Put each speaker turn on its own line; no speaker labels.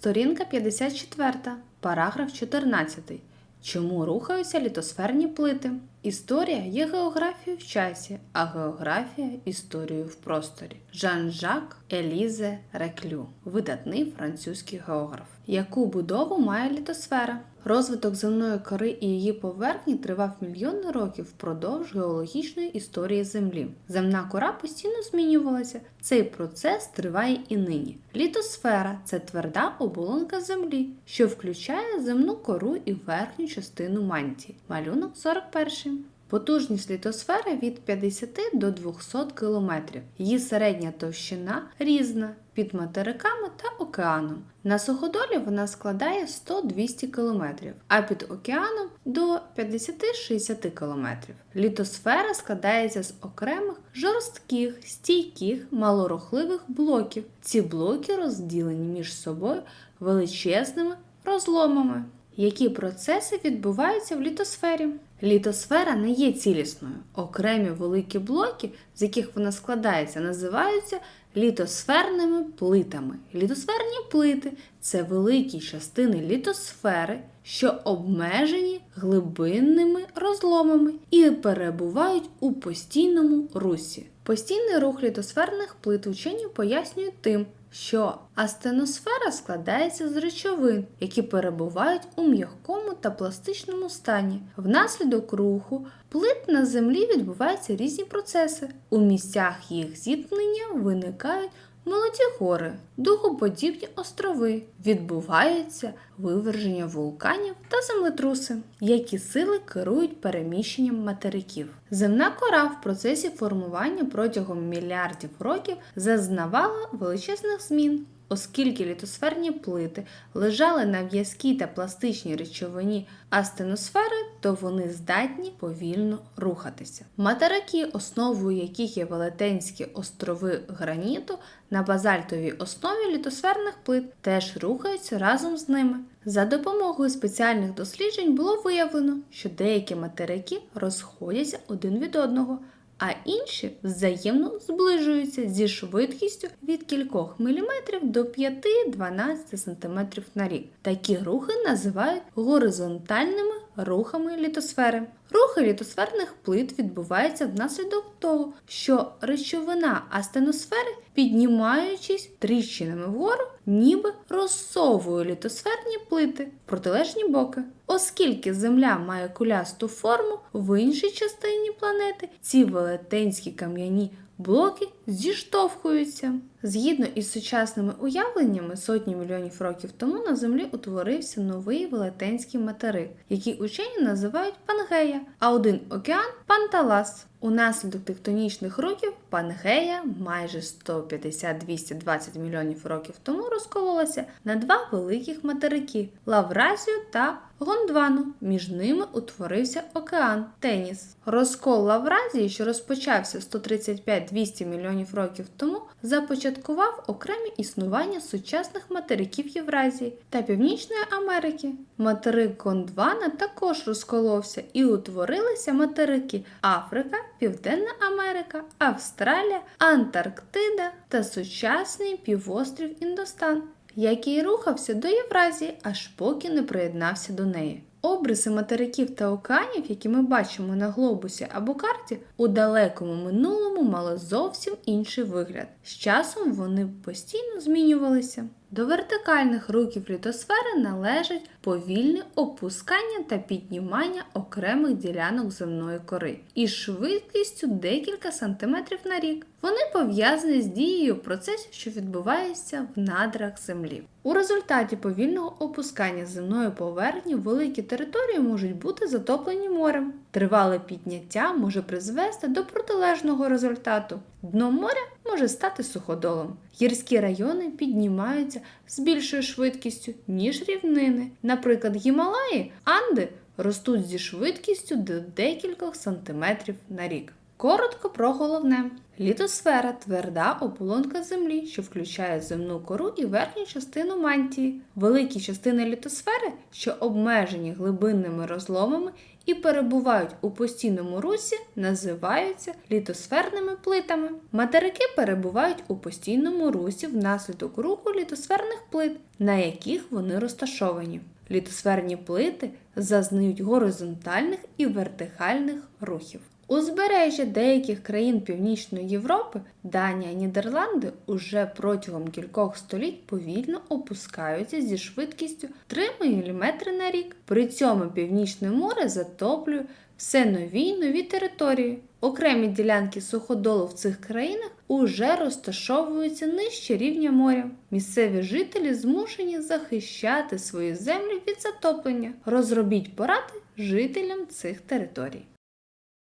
Сторінка 54, параграф 14. Чому рухаються літосферні плити? Історія є географією в часі, а географія історією в просторі. Жан-Жак Елізе Реклю, видатний французький географ. Яку будову має літосфера? Розвиток земної кори і її поверхні тривав мільйони років впродовж геологічної історії Землі. Земна кора постійно змінювалася. Цей процес триває і нині. Літосфера це тверда оболонка Землі, що включає земну кору і верхню частину мантії. Малюнок 41. Потужність літосфери від 50 до 200 км. Її середня товщина різна під материками та океаном. На суходолі вона складає 100-200 км, а під океаном до 50-60 км. Літосфера складається з окремих жорстких, стійких, малорухливих блоків. Ці блоки розділені між собою величезними розломами. Які процеси відбуваються в літосфері? Літосфера не є цілісною. Окремі великі блоки, з яких вона складається, називаються літосферними плитами. Літосферні плити це великі частини літосфери, що обмежені глибинними розломами і перебувають у постійному русі. Постійний рух літосферних плит учені пояснюють тим, що астеносфера складається з речовин, які перебувають у м'якому та пластичному стані. Внаслідок руху плит на землі відбуваються різні процеси. У місцях їх зіткнення виникають молоді гори, дугоподібні острови, відбуваються виверження вулканів та землетруси, які сили керують переміщенням материків. Земна кора в процесі формування протягом мільярдів років зазнавала величезних змін. Оскільки літосферні плити лежали на в'язкій та пластичній речовині астеносфери, то вони здатні повільно рухатися. Материки, основою яких є велетенські острови граніту, на базальтовій основі літосферних плит теж рухаються разом з ними. За допомогою спеціальних досліджень було виявлено, що деякі материки розходяться один від одного а інші взаємно зближуються зі швидкістю від кількох міліметрів до 5-12 см на рік. Такі рухи називають горизонтальними рухами літосфери. Рухи літосферних плит відбуваються внаслідок того, що речовина астеносфери, піднімаючись тріщинами вгору, ніби розсовує літосферні плити в протилежні боки. Оскільки Земля має кулясту форму, в іншій частині планети ці велетенські кам'яні блоки зіштовхуються. Згідно із сучасними уявленнями, сотні мільйонів років тому на Землі утворився новий велетенський материк, який учені називають Пангея, а один океан Панталас. Унаслідок тектонічних рухів Пангея майже 150-220 мільйонів років тому розкололася на два великих материки Лавразію та Гондвану. Між ними утворився океан Теніс. Розкол Лавразії, що розпочався 135-200 мільйонів років тому, започаткував окреме існування сучасних материків Євразії та Північної Америки. Материк Гондвана також розколовся і утворилися материки Африка, Південна Америка, Австралія, Антарктида та сучасний півострів Індостан, який рухався до Євразії, аж поки не приєднався до неї. Обриси материків та океанів, які ми бачимо на глобусі або карті, у далекому минулому мали зовсім інший вигляд. З часом вони постійно змінювалися. До вертикальних рухів літосфери належать повільне опускання та піднімання окремих ділянок земної кори із швидкістю декілька сантиметрів на рік. Вони пов'язані з дією процесів, що відбуваються в надрах землі. У результаті повільного опускання земної поверхні великі території можуть бути затоплені морем. Тривале підняття може призвести до протилежного результату. Дно моря може стати суходолом. Гірські райони піднімаються з більшою швидкістю, ніж рівнини. Наприклад, Гімалаї, Анди ростуть зі швидкістю до декількох сантиметрів на рік. Коротко про головне. Літосфера тверда оболонка Землі, що включає земну кору і верхню частину мантії. Великі частини літосфери, що обмежені глибинними розломами і перебувають у постійному русі, називаються літосферними плитами. Материки перебувають у постійному русі внаслідок руху літосферних плит, на яких вони розташовані. Літосферні плити зазнають горизонтальних і вертикальних рухів. Узбережжя деяких країн Північної Європи, Данія, Нідерланди уже протягом кількох століть повільно опускаються зі швидкістю 3 мм на рік. При цьому Північне море затоплює все нові й нові території. Окремі ділянки суходолу в цих країнах уже розташовуються нижче рівня моря. Місцеві жителі змушені захищати свої землі від затоплення. Розробіть поради жителям цих територій.